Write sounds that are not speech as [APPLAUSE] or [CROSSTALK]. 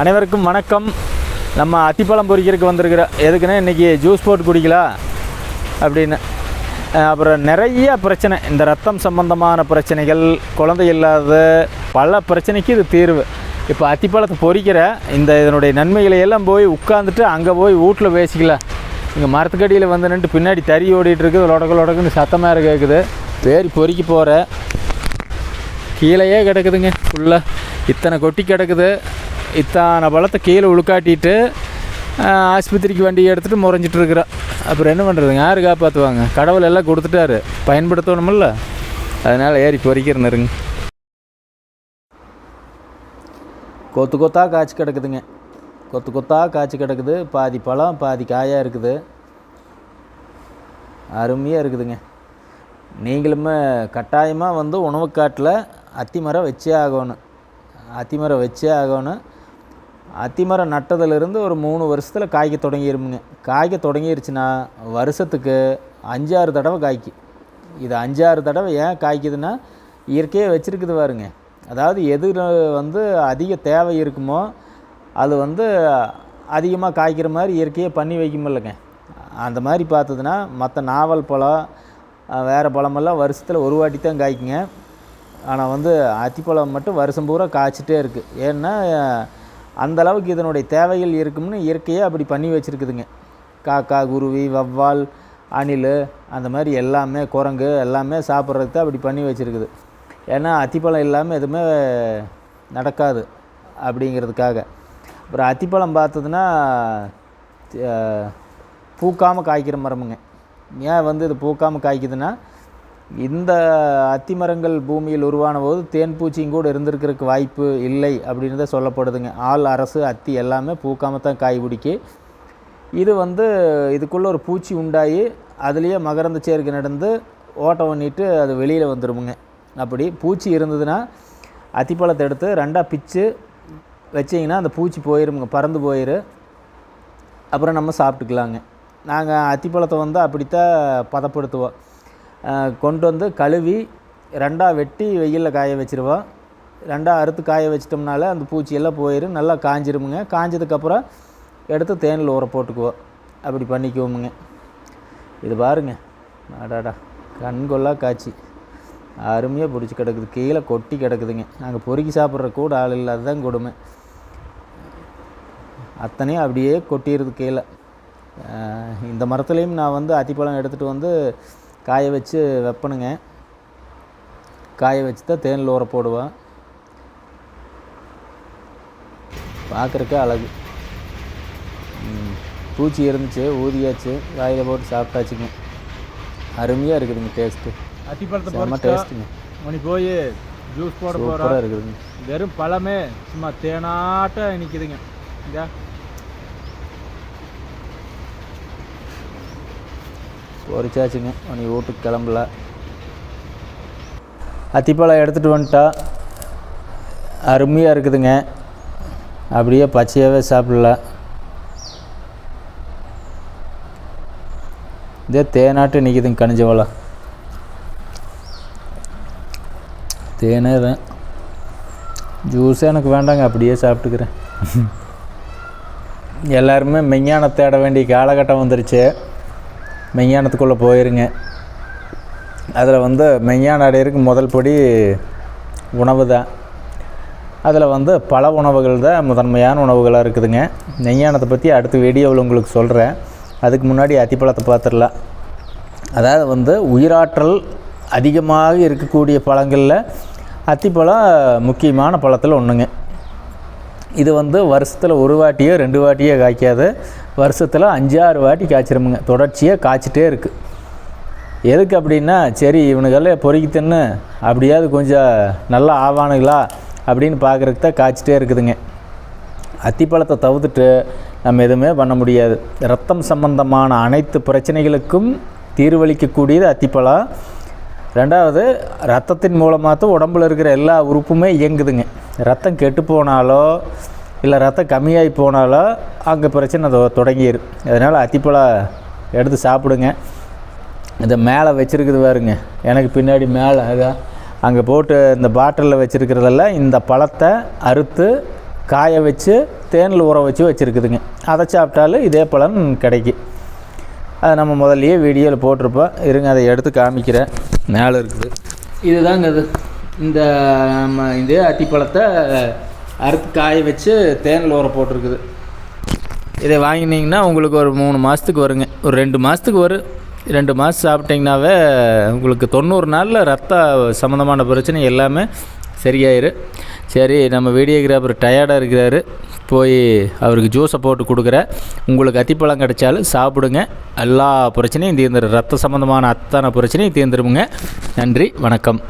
அனைவருக்கும் வணக்கம். நம்ம அத்திப்பழம் பொறிக்கிறதுக்கு வந்திருக்கிற எதுக்குன்னா இன்றைக்கி ஜூஸ் போட்டு குடிக்கலாம் அப்படின்னு. அப்புறம் நிறைய பிரச்சனை. இந்த ரத்தம் சம்பந்தமான பிரச்சனைகள் குழந்தை இல்லாத பல பிரச்சனைக்கு இது தீர்வு. இப்போ அத்திப்பழத்தை பொறிக்கிற இந்த இதனுடைய நன்மைகளை எல்லாம் போய் உட்காந்துட்டு அங்கே போய் வீட்டில் பேசிக்கலாம் இங்கே மரத்துக்கடியில் வந்து நின்று பின்னாடி தறி ஓடிட்டுருக்குது லொடக்கு லொடக்குன்னு சத்தமாக கேட்குது பேர் பொறிக்க போகிற கீழேயே கிடக்குதுங்க ஃபுல்லாக இத்தனை கொட்டி கிடக்குது. இத்தனை பழத்தை கீழே உழுக்காட்டிட்டு ஆஸ்பத்திரிக்கு வண்டியை எடுத்துகிட்டு முறைஞ்சிட்டு அப்புறம் என்ன பண்ணுறதுங்க யார் காப்பாற்றுவாங்க கடவுள் எல்லாம் கொடுத்துட்டாரு. பயன்படுத்தணுமில்ல? அதனால் ஏறி பொறிக்கிறனுருங்க கொத்து கொத்தாக காய்ச்சி கிடக்குதுங்க. கொத்து கொத்தாக காய்ச்சி கிடக்குது. பாதி பழம் பாதி காயாக இருக்குது. அருமையாக இருக்குதுங்க. நீங்களுமே கட்டாயமாக வந்து உணவுக்காட்டில் காட்டில் அத்திமரம் வச்சே ஆகணும். அத்திமரம் வச்சே ஆகணும். அத்திமரம் நட்டதுலேருந்து ஒரு மூணு வருஷத்தில் காய்க்க தொடங்கிருமுங்க. காய்க்க தொடங்கிருச்சுன்னா வருஷத்துக்கு அஞ்சாறு தடவை காய்க்கு. இது அஞ்சாறு தடவை ஏன் காய்க்குதுன்னா இயற்கையாக வச்சுருக்குது பாருங்க. அதாவது எது வந்து அதிக தேவை இருக்குமோ அது வந்து அதிகமாக காய்க்கிற மாதிரி இயற்கையாக பண்ணி வைக்குமில்லங்க அந்த மாதிரி பார்த்ததுன்னா மற்ற நாவல் பழம் வேறு பழமெல்லாம் வருஷத்தில் ஒரு வாட்டி தான் காய்க்குங்க. ஆனால் வந்து அத்திப்பழம் மட்டும் வருஷம் பூரா காய்ச்சிட்டே இருக்குது ஏன்னா அந்தளவுக்கு அந்த அளவுக்கு இதனுடைய தேவைகள் இருக்கும்னு இயற்கையாக அப்படி பண்ணி வச்சுருக்குதுங்க. காக்கா குருவி வவ்வால் அணில் அந்த மாதிரி எல்லாமே குரங்கு எல்லாமே சாப்பிட்றதுக்கு தான் அப்படி பண்ணி வச்சுருக்குது. ஏன்னா அத்திப்பழம் இல்லாமல் எதுவுமே நடக்காது அப்படிங்கிறதுக்காக. அப்புறம் அத்திப்பழம் பார்த்ததுன்னா பூக்காமல் காய்க்கிற மரமுங்க. ஏன் வந்து இது பூக்காமல் காய்க்குதுன்னா இந்த அத்தி மரங்கள் பூமியில் உருவான போது தேன் பூச்சியும் கூட இருந்திருக்கிறதுக்கு வாய்ப்பு இல்லை அப்படின்னு தான் சொல்லப்படுதுங்க. ஆள் அரசு அத்தி எல்லாமே பூக்காமல் தான் காய் பிடிக்கி. இது வந்து இதுக்குள்ளே ஒரு பூச்சி உண்டாகி அதுலேயே மகரந்த சேர்க்கை நடந்து ஓட்டம் பண்ணிட்டு அது வெளியில் வந்துருமுங்க. அப்படி பூச்சி இருந்ததுன்னா அத்திப்பழத்தை எடுத்து ரெண்டாக பிச்சு வச்சிங்கன்னா அந்த பூச்சி போயிருமுங்க பறந்து போயிரு. அப்புறம் நம்ம சாப்பிட்டுக்கலாங்க. நாங்கள் அத்திப்பழத்தை வந்து அப்படித்தான் பதப்படுத்துவோம். கொண்டு வந்து கழுவி ரெண்டாக வெட்டி வெயிலில் காய வச்சுருவோம் ரெண்டாக அறுத்து காய வச்சிட்டோம்னால அந்த பூச்சியெல்லாம் போயிடும் நல்லா காஞ்சிருமுங்க. காஞ்சதுக்கப்புறம் எடுத்து தேனில் ஊற போட்டுக்குவோம் அப்படி பண்ணிக்குவோமுங்க. இது பாருங்க. அடாடா கண்கொள்ளா காய்ச்சி அருமையாக பிடிச்சி கிடக்குது. கீழே கொட்டி கிடக்குதுங்க. நாங்கள் பொறுக்கி சாப்பிட்ற கூட ஆள் இல்லாத தான் கொடுமை. அத்தனையும் அப்படியே கொட்டிடுது கீழே. இந்த மரத்துலேயும் நான் வந்து அத்திப்பழம் எடுத்துகிட்டு வந்து காய வச்சு வைப்பனுங்க காய வச்சு தான் தேனில் ஊற போடுவேன் பார்க்குறக்கே அழகு. பூச்சி இருந்துச்சு ஊதியாச்சு வாயில் போட்டு சாப்பிட்டாச்சுங்க. அருமையாக இருக்குதுங்க டேஸ்ட்டு அத்திப்பழத்தை செம்ம டேஸ்ட்டுங்க மணி போய் ஜூஸ் போட போகிறோம் இருக்குதுங்க. வெறும் பழமே சும்மா தேனாட்ட நிற்கிதுங்க இந்த. பொறிச்சாச்சுங்க நீ வீட்டுக்கு கிளம்பல. அத்திப்பழம் எடுத்துகிட்டு வந்துட்டா. அருமையாக இருக்குதுங்க. அப்படியே பச்சையாகவே சாப்பிடலாம் இதே தேனாட்டு நிற்கிதுங்க கனிஞ்சவளம் தேனே தான் ஜூஸே எனக்கு வேண்டாங்க அப்படியே சாப்பிட்டுக்கிறேன். [LAUGHS] எல்லாருமே மெஞ்ஞானம் தேட வேண்டிய காலகட்டம் வந்துருச்சு. மெய்யானத்துக்குள்ளே போயிருங்க. அதில் வந்து மெஞ்ஞானம் அடையிறதுக்கு முதல் படி உணவு தான். அதில் வந்து பல உணவுகள் தான் முதன்மையான உணவுகளாக இருக்குதுங்க. மெய்யானத்தை பற்றி அடுத்த வீடியோவில் உங்களுக்கு சொல்கிறேன் அதுக்கு முன்னாடி அத்திப்பழத்தை பார்த்துடலாம் அதாவது வந்து உயிராற்றல் அதிகமாக இருக்கக்கூடிய பழங்களில் அத்திப்பழம் முக்கியமான பழத்தில் ஒன்றுங்க இது வந்து வருஷத்தில் ஒரு வாட்டியோ ரெண்டு வாட்டியோ காய்க்காது. வருஷத்தில் அஞ்சாறு வாட்டி காய்ச்சிருமுங்க. தொடர்ச்சியாக காய்ச்சிட்டே இருக்குது எதுக்கு அப்படின்னா சரி இவனுக்கெல்லாம் பொறுக்கி தின்னு அப்படியாவது கொஞ்சம் நல்லா ஆவானுங்களா அப்படின்னு பார்க்குறதுக்கு தான் காய்ச்சிட்டே இருக்குதுங்க. அத்திப்பழத்தை தவிர்த்துட்டு நம்ம எதுவுமே பண்ண முடியாது. ரத்தம் சம்பந்தமான அனைத்து பிரச்சனைகளுக்கும் தீர்வளிக்கக்கூடியது அத்திப்பழம். ரெண்டாவது ரத்தத்தின் மூலமாக தான் உடம்புல இருக்கிற எல்லா உறுப்புமே இயங்குதுங்க. ரத்தம் கெட்டு போனாலோ இல்லை ரத்தம் கம்மியாகி போனாலோ அங்கே பிரச்சனை அதை தொடங்கிடு அதனால் அத்திப்பழம் எடுத்து சாப்பிடுங்க. இந்த மேலே வச்சுருக்குது பாருங்க. எனக்கு பின்னாடி மேலே அதான் அங்கே போட்டு இந்த பாட்டிலில் வச்சுருக்கிறதெல்லாம் இந்த பழத்தை அறுத்து காய வச்சு தேனில் ஊற வச்சு வச்சுருக்குதுங்க. அதை சாப்பிட்டாலும் இதே பலன் கிடைக்கும் அதை நம்ம முதல்லையே வீடியோவில் போட்டிருப்போம். இருங்க அதை எடுத்து காமிக்கிறேன். மேலே இருக்குது. இதுதாங்க இது இந்த நம்ம இதே அத்திப்பழத்தை அறுத்து காய வச்சு தேனில் ஊற போட்டிருக்குது. இதை வாங்கினீங்கன்னா உங்களுக்கு ஒரு மூணு மாதத்துக்கு வருங்க. ஒரு ரெண்டு மாதத்துக்கு வரும் ரெண்டு மாதம் சாப்பிட்டிங்கனாவே உங்களுக்கு தொண்ணூறு நாளில் ரத்த சம்மந்தமான பிரச்சனை எல்லாமே சரியாயிரு. சரி நம்ம வீடியோகிராஃபர் டயர்டாக இருக்கிறாரு. போய் அவருக்கு ஜூஸை போட்டு கொடுக்குறேன் உங்களுக்கு அத்திப்பழம் கிடைச்சாலும் சாப்பிடுங்க. எல்லா பிரச்சனையும் தீர்ந்துடும் ரத்த சம்மந்தமான அத்தனை பிரச்சனையும் தீர்ந்துருமுங்க. நன்றி வணக்கம்.